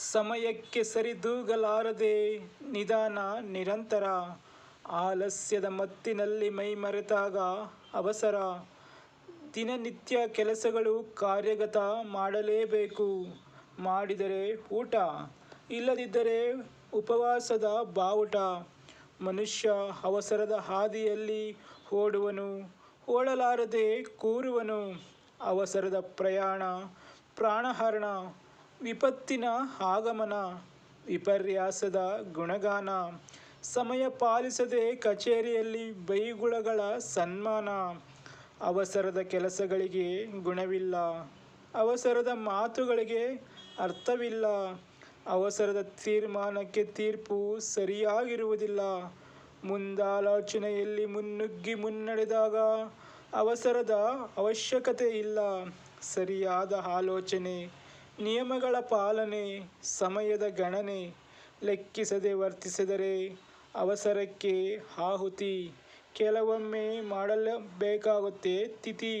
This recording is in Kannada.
ಸಮಯಕ್ಕೆ ಸರಿದೂಗಲಾರದೆ ನಿಧಾನ ನಿರಂತರ, ಆಲಸ್ಯದ ಮತ್ತಿನಲ್ಲಿ ಮೈಮರೆತಾಗ ಅವಸರ. ದಿನನಿತ್ಯ ಕೆಲಸಗಳು ಕಾರ್ಯಗತ ಮಾಡಲೇಬೇಕು. ಮಾಡಿದರೆ ಊಟ, ಇಲ್ಲದಿದ್ದರೆ ಉಪವಾಸದ ಬಾವುಟ. ಮನುಷ್ಯ ಅವಸರದ ಹಾದಿಯಲ್ಲಿ ಓಡುವನು, ಓಡಲಾರದೆ ಕೂರುವನು. ಅವಸರದ ಪ್ರಯಾಣ, ಪ್ರಾಣಹರಣ ವಿಪತ್ತಿನ ಆಗಮನ, ವಿಪರ್ಯಾಸದ ಗುಣಗಾನ, ಸಮಯ ಪಾಲಿಸದೆ ಕಚೇರಿಯಲ್ಲಿ ಬೈಗುಳಗಳ ಸನ್ಮಾನ, ಅವಸರದ ಕೆಲಸಗಳಿಗೆ ಗುಣವಿಲ್ಲ, ಅವಸರದ ಮಾತುಗಳಿಗೆ ಅರ್ಥವಿಲ್ಲ, ಅವಸರದ ತೀರ್ಮಾನಕ್ಕೆ ತೀರ್ಪು ಸರಿಯಾಗಿರುವುದಿಲ್ಲ. ಮುಂದಾಲೋಚನೆಯಲ್ಲಿ ಮುನ್ನುಗ್ಗಿ ಮುನ್ನಡೆದಾಗ ಅವಸರದ ಅವಶ್ಯಕತೆ ಇಲ್ಲ. ಸರಿಯಾದ ಆಲೋಚನೆ ನಿಯಮಗಳ ಪಾಲನೆ ಸಮಯದ ಗಣನೆ ಲೆಕ್ಕಿಸದೆ ವರ್ತಿಸಿದರೆ ಅವಸರಕ್ಕೆ ಆಹುತಿ. ಕೆಲವೊಮ್ಮೆ ಮಾಡಲೇಬೇಕಾಗುತ್ತೆ ತಿಥಿ.